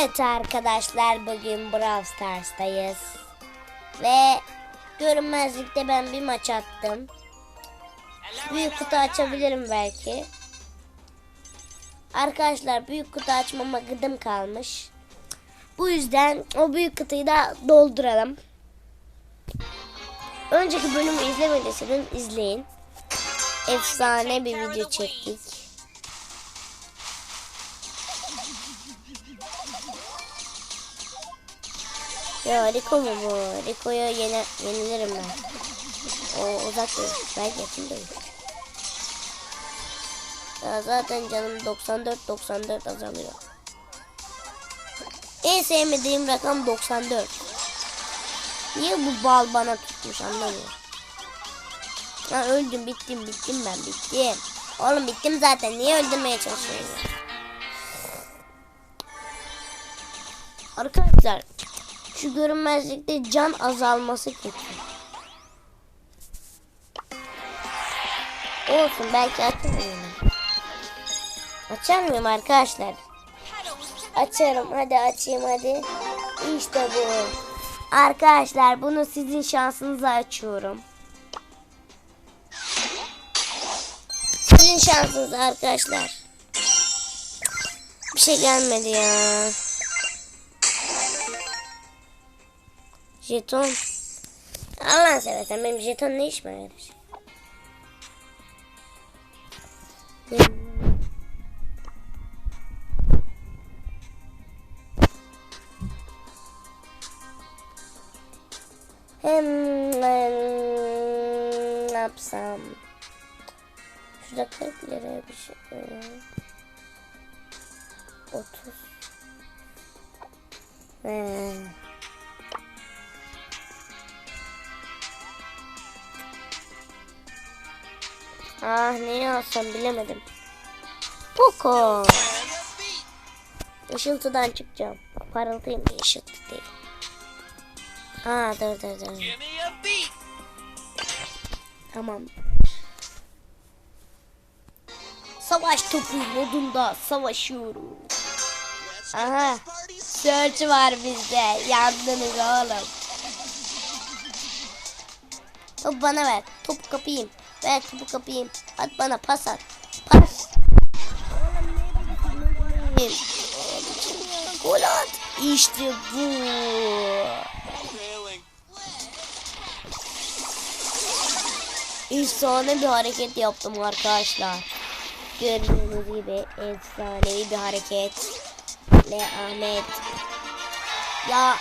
Evet arkadaşlar bugün Brawl Stars'tayız. Ve görünmezlikte ben bir maç attım. Büyük kutu açabilirim belki. Arkadaşlar büyük kutu açmama gıdım kalmış. Bu yüzden o büyük kutuyu da dolduralım. Önceki bölümü izlemediyseniz izleyin. Efsane bir video çektik. Ya Rico mu bu? Rico'yu yene, yenilirim ben. O uzak değil. Ben yakındayım. Ya zaten canım 94-94 azalıyor. En sevmediğim rakam 94. Niye bu bal bana tutmuş anlamıyorum. Ha öldüm bittim bittim ben bittim. Oğlum bittim zaten niye öldürmeye çalışıyorsun? Arkadaşlar şu görünmezlikte can azalması kötü. Olsun belki açarım. Açar mıyım arkadaşlar? Açarım hadi açayım hadi. İşte bu. Arkadaşlar bunu sizin şansınıza açıyorum. Sizin şansınız arkadaşlar. Bir şey gelmedi ya. Jeton. Allah seversen benim jeton ne işime yarar? Hemen ne yapsam? Şurada 40 liraya bir şey. e, 30. He. Ah neyi alsam bilemedim. Poco. Işıltıdan çıkacağım. Parıltıyım da ışıltı değil. Aa dur dur dur. Beat. Tamam. Savaş topu modunda savaşıyoruz. Aha. Search var bizde. Yandınız oğlum. Topu bana ver. Topu kapayım. Ver topu kapayım. At bana pas at. Pas. Gol at. İşte bu. Efsane bir hareket yaptım arkadaşlar. Gördüğünüz gibi efsanevi bir hareket. Le Ahmet. Ya.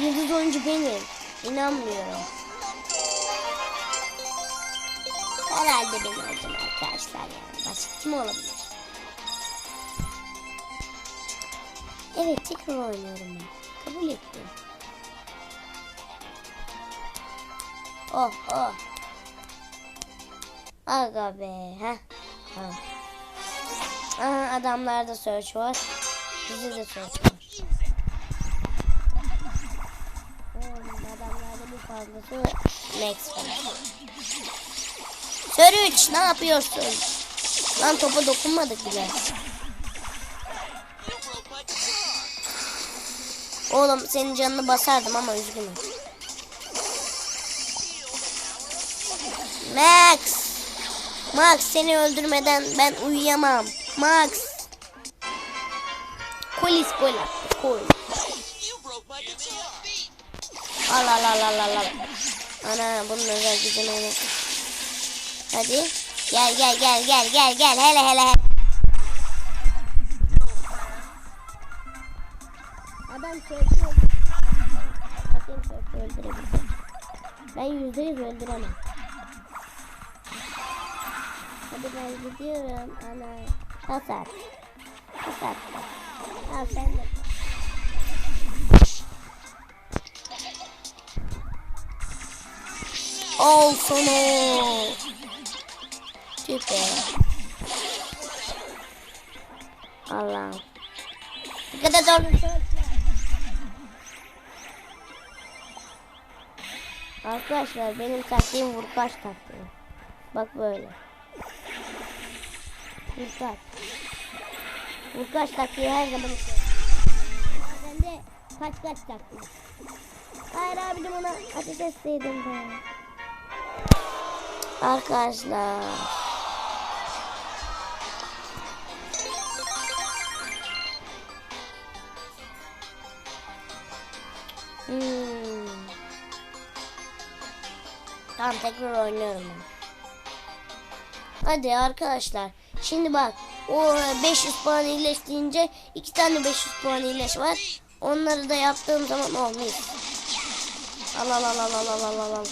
Yıldız oyuncu benim. İnanmıyorum. Herhalde benim oldum arkadaşlar yani. Başka kim olabilir? Evet tekrar oynuyorum ben. Kabul ettim. Oh oh. Aga be. Heh. Ha. Aha, adamlarda search var. Bizde de search var. Hmm, adamlarda bir fazlası Max var. Search ne yapıyorsun? Lan topa dokunmadık bile. Oğlum senin canını basardım ama üzgünüm. Max. Max seni öldürmeden ben uyuyamam. Max. Polis polis. Kol. Al al al al al. Ana bunun özel gücünü unuttum. Hadi. Gel gel gel gel gel gel hele hele. Adam sörfü Bakayım sörfü öldürebilir. Ben yüzde yüz öldüremem. Hadi ben gidiyorum ana. Hasar. Hasar. Al sen de. Al sana. Süper. Allah. Dikkat et oğlum. Arkadaşlar benim taktiğim vurkaç taktiği. Bak böyle. Vurkaç. Bu kaç taktiği her zaman işe. Ben de kaç kaç taktiği. Hayır abicim ona ateş etseydim be. Arkadaşlar. Hmm. Tamam tekrar oynuyorum. Hadi arkadaşlar. Şimdi bak. O 500 puan iyileştiğince iki tane 500 puan iyileş var. Onları da yaptığım zaman olmuyor. Al al al al al al al al.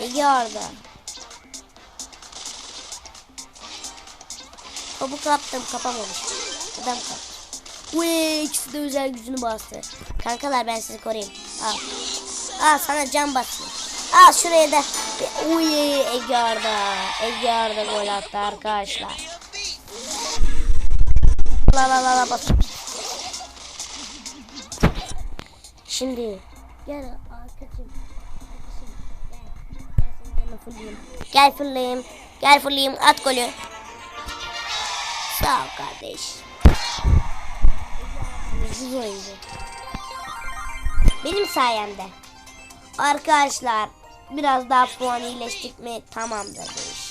Ege Arda. Kabuk attım kapamamış. Adam kaptı. Uy ikisi de özel gücünü bastı. Kankalar ben sizi koruyayım. Al. Al sana can bastı. Al şuraya da. Uy Ege Arda. Ege Arda gol attı arkadaşlar. La la la la bas. Şimdi gel arkadaşım. Gel fırlayayım. Gel fırlayayım. At golü. Sağ ol kardeş. Hızlı oyuncu. Benim sayemde. Arkadaşlar biraz daha puan iyileştik mi tamamdır bu iş.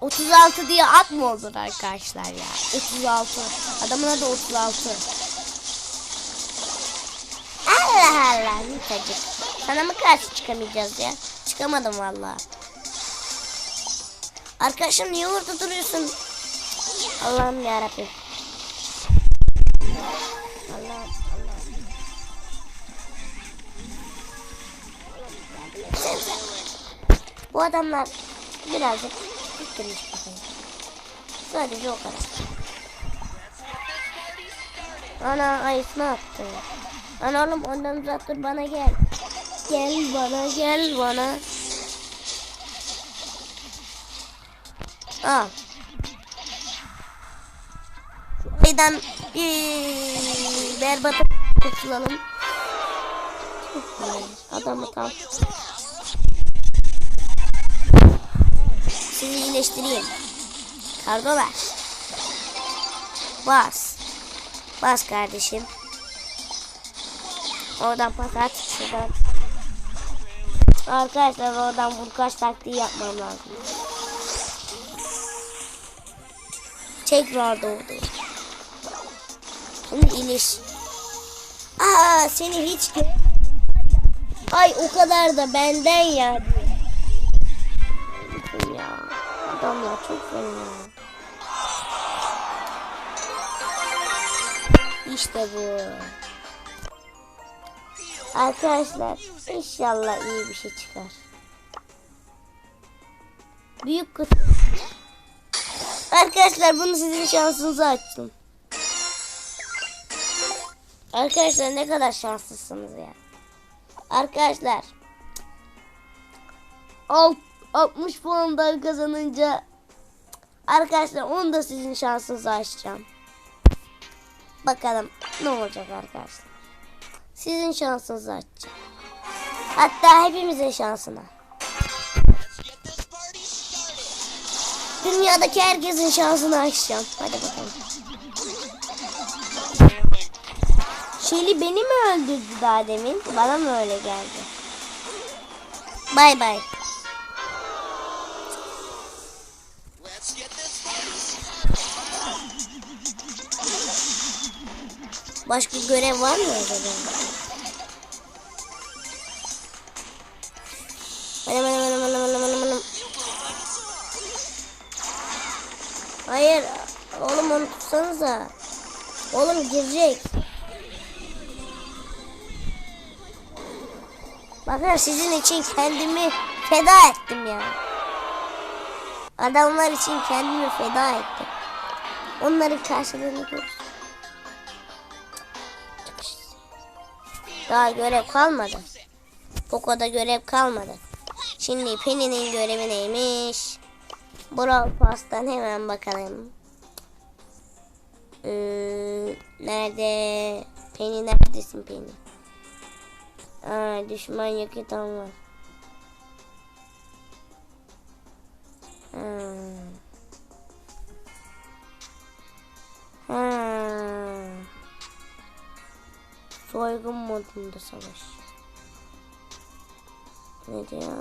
...36 diye at mı olur arkadaşlar ya? 36. Adamın adı 36. Allah Allah Mitacık. Sana mı karşı çıkamayacağız ya? Çıkamadım vallahi. Arkadaşım niye orada duruyorsun? Allah'ım yarabbim. Allah'ım Allah'ım. Bu adamlar birazcık bittirmiş bakayım. Sadece o kadar. Ana ayıs ne yaptı? Ana oğlum ondan uzak dur bana gel. Gel bana gel bana. Al. Şeyden bir berbat kurtulalım. Adamı tam. Sizi iyileştireyim. Kargo ver. Bas. Bas kardeşim. Oradan pas at. Şuradan. Arkadaşlar oradan vurkaç taktiği yapmam lazım. Tekrar doğdu. Şimdi iyileş. Aa seni hiç gö- Ay o kadar da benden ya. Ya adamlar çok fena. İşte bu. Arkadaşlar inşallah iyi bir şey çıkar. Büyük kutu. Arkadaşlar bunu sizin şansınıza açtım. Arkadaşlar ne kadar şanslısınız ya. Arkadaşlar. Alt, 60 puandan kazanınca arkadaşlar onu da sizin şansınıza açacağım. Bakalım ne olacak arkadaşlar. Sizin şansınızı açacağım. Hatta hepimizin şansına. Dünyadaki herkesin şansını açacağım. Hadi bakalım. Şeli beni mi öldürdü daha demin? Bana mı öyle geldi? Bay bay. Başka görev var mı acaba? Anam anam Hayır. Oğlum onu tutsanıza. Oğlum girecek. Bakın sizin için kendimi feda ettim ya. Adamlar için kendimi feda ettim. Onların karşılığını görürsün. Daha görev kalmadı. Poco'da görev kalmadı. Şimdi Penny'nin görevi neymiş? Brawl Pass'tan hemen bakalım. Ee, nerede? Penny neredesin Penny? Aa, düşman yakıt alma. Ha. Ha. Soygun modunda savaş. Ne diyor?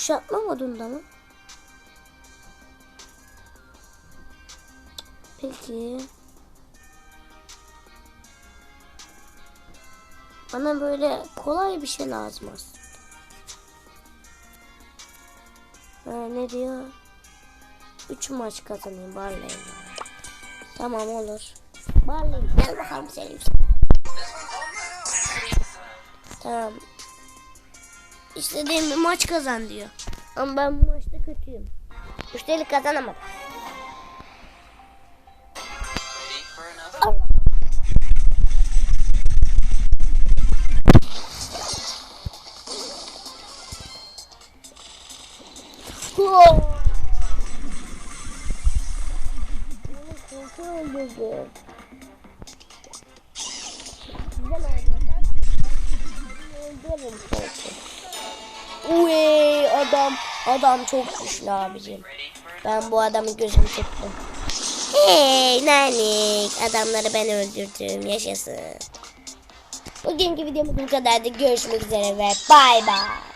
Kuşatma modunda mı? Peki. Bana böyle kolay bir şey lazım aslında. Ha, ne diyor? 3 maç kazanayım Barley'le. Tamam olur. Barley gel bakalım seni. Tamam. İstediğim bir maç kazan diyor. Ama ben bu maçta kötüyüm. Üstelik kazanamadım. Öldürdü. Güzel öldürürüm korku. Uy adam adam çok güçlü abicim. Ben bu adamın gözünü tuttum. Hey nanik adamları ben öldürdüm yaşasın. Bugünkü videomuz bu kadardı. Görüşmek üzere ve bay bay.